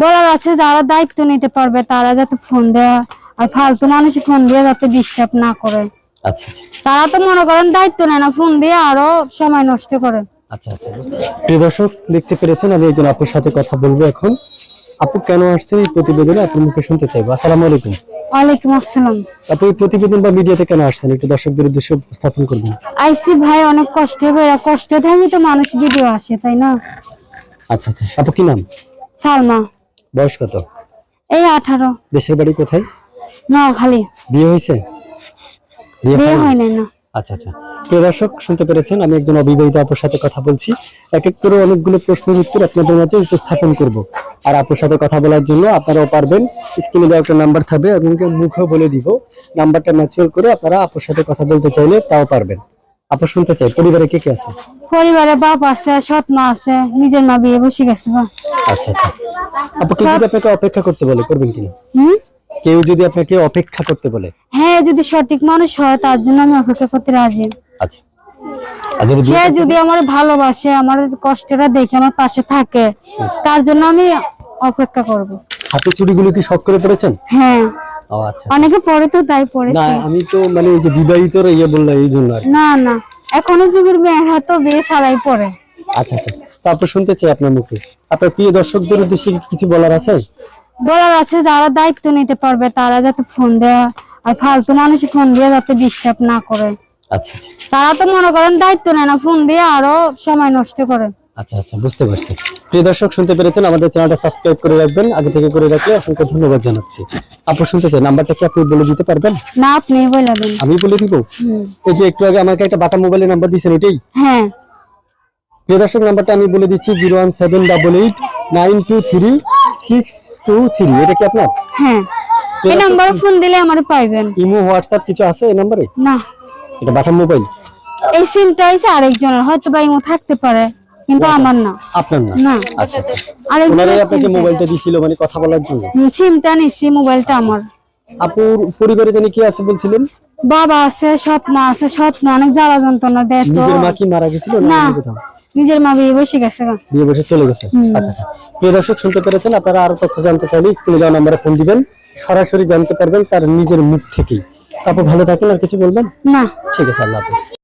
বলার আছে যারা দায়িত্ব নিতে পারবে তারা যাতে ফোন দেয় আর ফালতু মানুষ ফোন দিয়ে যাতে ডিস্টার্ব না করে। আচ্ছা আচ্ছা। তারা তো মনে করেন দায়িত্ব নেয় না ফোন দিয়ে আরও সময় নষ্ট করে। আচ্ছা আচ্ছা প্রিয় দর্শক দেখতে পেরেছেন আমি একজন আপুর সাথে কথা বলব এখন। আপু কেন আসছেন এই প্রতিবেদনে? আপনার মুখে শুনতে চাইব। আসসালামু আলাইকুম। ওয়ালাইকুম আসসালাম। আপু এই প্রতিবেদন বা মিডিয়াতে কেন আসছেন? একটু দর্শকদের উদ্দেশ্যে উপস্থাপন করবেন। আইসি ভাই অনেক কষ্ট থেকে তো মানুষ ভিডিও আসে তাই না? আচ্ছা আচ্ছা। আপু কি নাম? সালমা। বয়স কত? এই আঠারো। দেশের বাড়ি কোথায়? নোয়াখালী। বিয়ে হয়েছে? বিয়ে বিয়ে হয় না। আচ্ছা আচ্ছা। প্রিয় দর্শক শুনতে পেরেছেন আমি একজন অবিবাহিত আপুর সাথে কথা বলছি। এক এক করে অনেকগুলো প্রশ্নের উত্তর আপনাদের মাঝে উপস্থাপন করব। আর আপুর সাথে কথা বলার জন্য আপনারাও পারবেন। স্ক্রিনে দেওয়া একটা নাম্বার থাকবে এবং মুখও বলে দিব। নাম্বারটা ম্যাচুয়াল করে আপনারা আপুর সাথে কথা বলতে চাইলে তাও পারবেন। আপু শুনতে চাই পরিবারে কে কে আছে? পরিবারে বাপ আছে সৎ মা আছে নিজের মা বিয়ে বসে গেছে বা আচ্ছা আচ্ছা। আপু কেউ যদি আপনাকে অপেক্ষা করতে বলে করবেন কিনা হুম? কেউ যদি আপনাকে অপেক্ষা করতে বলে। হ্যাঁ যদি সঠিক মানুষ হয় তার জন্য আমি অপেক্ষা করতে রাজি। আচ্ছা। যদি সে যদি আমার ভালোবাসে আমার কষ্টটা দেখে আমার পাশে থাকে তার জন্য আমি অপেক্ষা করব। হাতে চুড়িগুলো কি শখ করে পড়েছেন হ্যাঁ। অনেকে পরে তো তাই না আমি তো মানে এই যে বিবাহিতরা ইয়ে বললাম এই জন্য না না। এখনও যুগের মেয়েরা তো বিয়ে ছাড়াই পড়ে। আচ্ছা আচ্ছা। তারপর শুনতে চাই আপনার মুখে। আপনার প্রিয় দর্শকদের উদ্দেশ্যে কিছু বলার আছে? বলার আছে যারা দায়িত্ব নিতে পারবে তারা যাতে ফোন দেয় আর ফালতু মানুষ ফোন দিয়ে যাতে ডিস্টার্ব না করে। আচ্ছা আচ্ছা। তারা তো মনে করেন দায়িত্ব নেয় না ফোন দিয়ে আরও সময় নষ্ট করে। আচ্ছা আচ্ছা বুঝতে পারছি। প্রিয় দর্শক শুনতে পেরেছেন? আমাদের চ্যানেলটা সাবস্ক্রাইব করে রাখবেন। আগে থেকে করে রাখলে অসংখ্য ধন্যবাদ জানাচ্ছি। আপু শুনতে চাই নাম্বারটা কি আপনি বলে দিতে পারবেন? না আপনি বলে দিন। আমি বলে দিব? এই যে একটু আগে আমাকে একটা বাটা মোবাইলের নাম্বার দিয়েছেন ওইটাই হ্যাঁ। প্রিয় দর্শক নাম্বারটা আমি বলে দিচ্ছি zero one seven double eight nine two three six two three. এটা কি আপনার? হ্যাঁ। এই নাম্বারে ফোন দিলে আমার পাইবেন। ইমো হোয়াটসঅ্যাপ কিছু আছে এই নাম্বারে? না। এটা বাটা মোবাইল? এই সিমটা হচ্ছে আরেকজনের হয়তো বা ইমো থাকতে পারে। কিন্তু আমার না। আপনার না? না। আচ্ছা। ওনারাই আপনাকে মোবাইলটা দিছিল মানে কথা বলার জন্য? সিমটা নিচ্ছি মোবাইলটা আমার। আপুর পরিবারে জানি কি আছে বলছিলেন? বাবা আছে সৎ মা আছে সৎ মা অনেক জ্বালা যন্ত্রণা দেয় তো। নিজের মা কি মারা গেছিল না নিজের মা বিয়ে বসে গেছে বিয়ে বসে চলে গেছে? আচ্ছা আচ্ছা। প্রিয় দর্শক শুনতে পেরেছেন? আপনারা আরও তথ্য জানতে চাইলে স্ক্রিনে দেওয়া নাম্বারে ফোন দিবেন। সরাসরি জানতে পারবেন তার নিজের মুখ থেকেই। তারপর ভালো থাকেন আর কিছু বলবেন? না। ঠিক আছে আল্লাহ হাফেজ।